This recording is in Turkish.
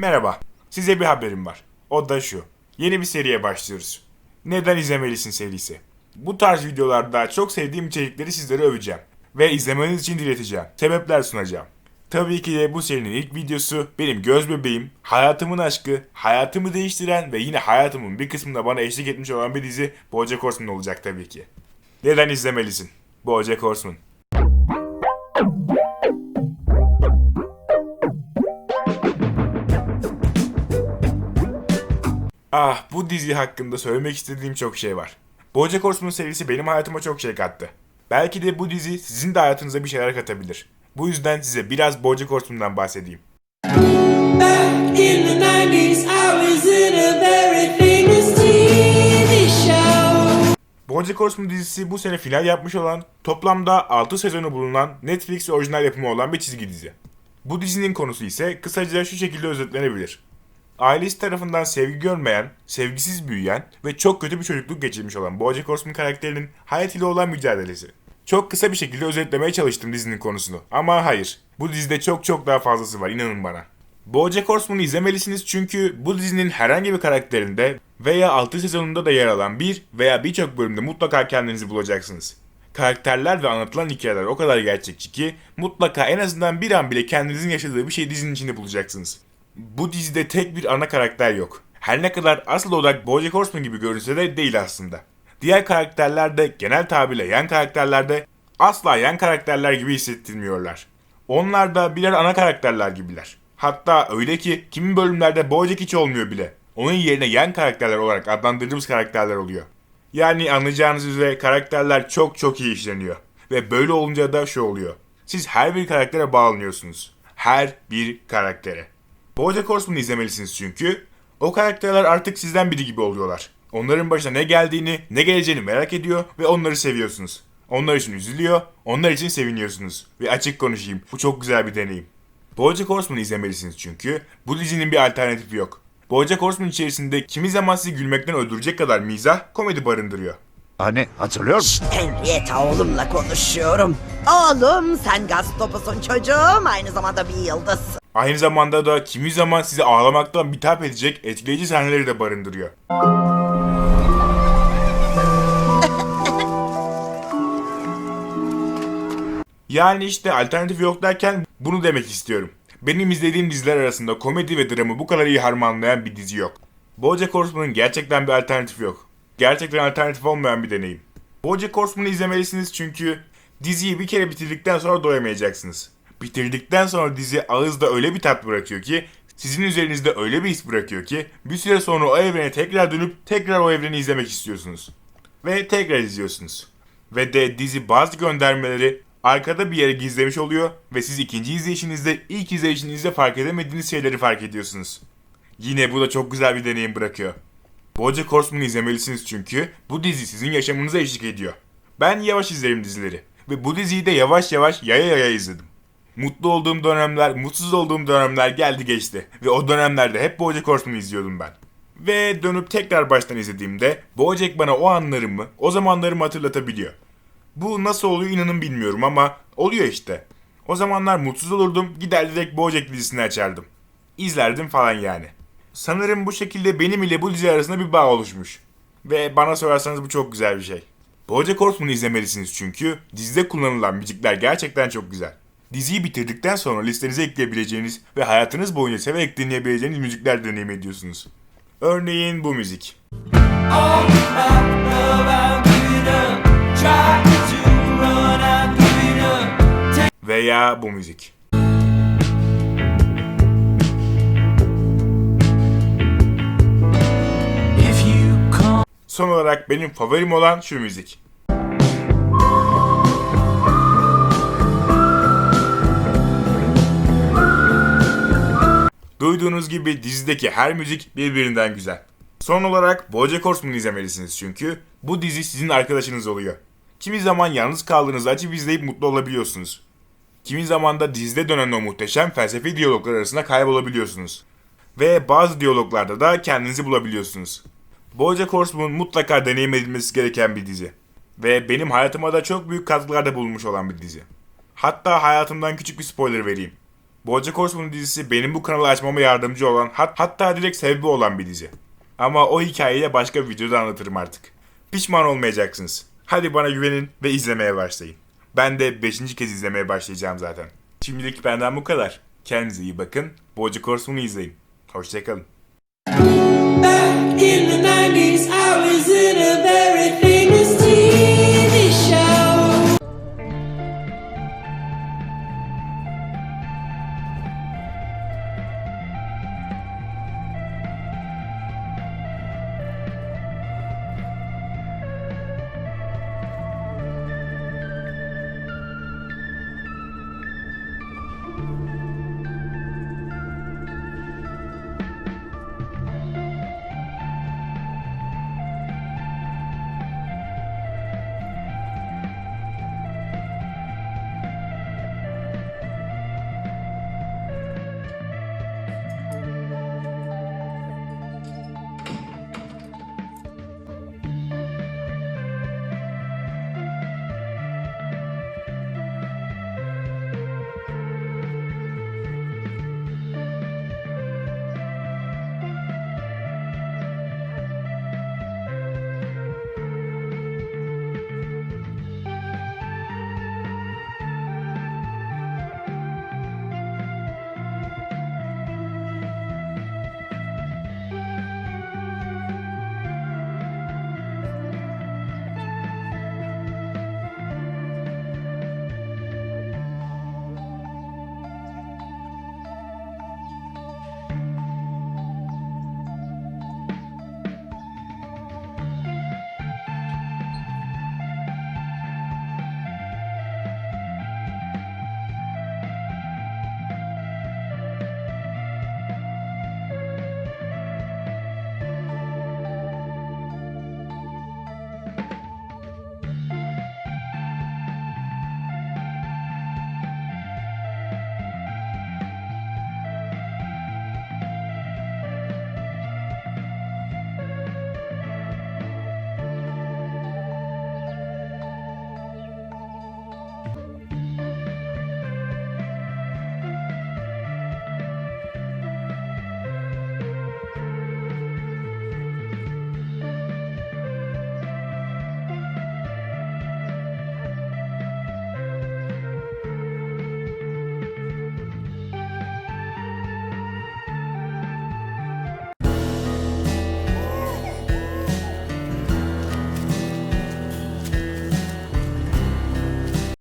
Merhaba. Size bir haberim var. O da şu. Yeni bir seriye başlıyoruz. Neden izlemelisin serisi. Bu tarz videolarda çok sevdiğim içerikleri sizlere öveceğim. Ve izlemeniz için dileteceğim. Sebepler sunacağım. Tabii ki de bu serinin ilk videosu benim göz bebeğim, hayatımın aşkı, hayatımı değiştiren ve yine hayatımın bir kısmında bana eşlik etmiş olan bir dizi BoJack Horseman olacak tabii ki. Neden izlemelisin? BoJack Horseman. Ah bu dizi hakkında söylemek istediğim çok şey var. BoJack Horseman serisi benim hayatıma çok şey kattı. Belki de bu dizi sizin de hayatınıza bir şeyler katabilir. Bu yüzden size biraz BoJack Horseman'dan bahsedeyim. Back in the 90s, I was in a very famous TV show. BoJack Horseman dizisi bu sene final yapmış olan, toplamda 6 sezonu bulunan Netflix orijinal yapımı olan bir çizgi dizi. Bu dizinin konusu ise kısaca şu şekilde özetlenebilir. Ailesi tarafından sevgi görmeyen, sevgisiz büyüyen ve çok kötü bir çocukluk geçirmiş olan BoJack Horseman karakterinin hayat ile olan mücadelesi. Çok kısa bir şekilde özetlemeye çalıştım dizinin konusunu. Ama hayır. Bu dizide çok çok daha fazlası var inanın bana. BoJack Horseman'ı izlemelisiniz çünkü bu dizinin herhangi bir karakterinde veya 6 sezonunda da yer alan bir veya birçok bölümde mutlaka kendinizi bulacaksınız. Karakterler ve anlatılan hikayeler o kadar gerçekçi ki mutlaka en azından bir an bile kendinizin yaşadığı bir şey dizinin içinde bulacaksınız. Bu dizide tek bir ana karakter yok. Her ne kadar asıl olarak BoJack Horseman gibi görünse de değil aslında. Diğer karakterler de genel tabirle yan karakterler de asla yan karakterler gibi hissettirmiyorlar. Onlar da birer ana karakterler gibiler. Hatta öyle ki kimi bölümlerde BoJack hiç olmuyor bile. Onun yerine yan karakterler olarak adlandırdığımız karakterler oluyor. Yani anlayacağınız üzere karakterler çok çok iyi işleniyor. Ve böyle olunca da şu oluyor. Siz her bir karaktere bağlanıyorsunuz. Her bir karaktere. BoJack Horseman'ı izlemelisiniz çünkü o karakterler artık sizden biri gibi oluyorlar. Onların başına ne geldiğini, ne geleceğini merak ediyor ve onları seviyorsunuz. Onlar için üzülüyor, onlar için seviniyorsunuz. Ve açık konuşayım, bu çok güzel bir deneyim. BoJack Horseman'ı izlemelisiniz çünkü bu dizinin bir alternatifi yok. BoJack Horseman içerisinde kimi zaman sizi gülmekten öldürecek kadar mizah, komedi barındırıyor. Hani hatırlıyor musun? Henrietta oğlumla konuşuyorum. Oğlum sen gaz topusun çocuğum. Aynı zamanda bir yıldız. Aynı zamanda da kimi zaman sizi ağlamaktan bitap edecek etkileyici sahneleri de barındırıyor. Yani işte alternatif yok derken bunu demek istiyorum. Benim izlediğim diziler arasında komedi ve dramı bu kadar iyi harmanlayan bir dizi yok. BoJack Horseman'ın gerçekten bir alternatifi yok. Gerçekten alternatif olmayan bir deneyim. BoJack Horseman'ı izlemelisiniz çünkü diziyi bir kere bitirdikten sonra doyamayacaksınız. Bitirdikten sonra dizi ağızda öyle bir tat bırakıyor ki sizin üzerinizde öyle bir his bırakıyor ki bir süre sonra o evrene tekrar dönüp tekrar o evreni izlemek istiyorsunuz. Ve tekrar izliyorsunuz. Ve de dizi bazı göndermeleri arkada bir yere gizlemiş oluyor ve siz ikinci izleyişinizde ilk izleyişinizde fark edemediğiniz şeyleri fark ediyorsunuz. Yine bu da çok güzel bir deneyim bırakıyor. BoJack Horseman'ı izlemelisiniz çünkü bu dizi sizin yaşamınıza eşlik ediyor. Ben yavaş izlerim dizileri ve bu diziyi de yavaş yavaş yaya yaya izledim. Mutlu olduğum dönemler, mutsuz olduğum dönemler geldi geçti ve o dönemlerde hep BoJack Horseman'ı izliyordum ben. Ve dönüp tekrar baştan izlediğimde BoJack bana o anlarımı, o zamanlarımı hatırlatabiliyor. Bu nasıl oluyor inanın bilmiyorum ama oluyor işte. O zamanlar mutsuz olurdum, gider direkt BoJack dizisini açardım. İzlerdim falan yani. Sanırım bu şekilde benim ile bu dizi arasında bir bağ oluşmuş. Ve bana sorarsanız bu çok güzel bir şey. BoJack Horseman'ı izlemelisiniz çünkü dizide kullanılan müzikler gerçekten çok güzel. Diziyi bitirdikten sonra listenize ekleyebileceğiniz ve hayatınız boyunca severek dinleyebileceğiniz müzikler deneyim ediyorsunuz. Örneğin bu müzik. Veya bu müzik. Son olarak benim favorim olan şu müzik. Duyduğunuz gibi dizideki her müzik birbirinden güzel. Son olarak BoJack Horseman'ı izlemelisiniz çünkü bu dizi sizin arkadaşınız oluyor. Kimi zaman yalnız kaldığınızda açıp izleyip mutlu olabiliyorsunuz. Kimi zaman da dizide dönen o muhteşem felsefi diyaloglar arasında kaybolabiliyorsunuz. Ve bazı diyaloglarda da kendinizi bulabiliyorsunuz. BoJack Horseman mutlaka deneyim edilmesi gereken bir dizi. Ve benim hayatıma da çok büyük katkılarda bulunmuş olan bir dizi. Hatta hayatımdan küçük bir spoiler vereyim. BoJack Horseman dizisi benim bu kanalı açmama yardımcı olan hat hatta direkt sebebi olan bir dizi. Ama o hikayeyi de başka bir videoda anlatırım artık. Pişman olmayacaksınız. Hadi bana güvenin ve izlemeye başlayın. Ben de 5. kez izlemeye başlayacağım zaten. Şimdilik benden bu kadar. Kendinize iyi bakın. BoJack Horseman'ı izleyin. Hoşçakalın. Back in the 90s, I was in a very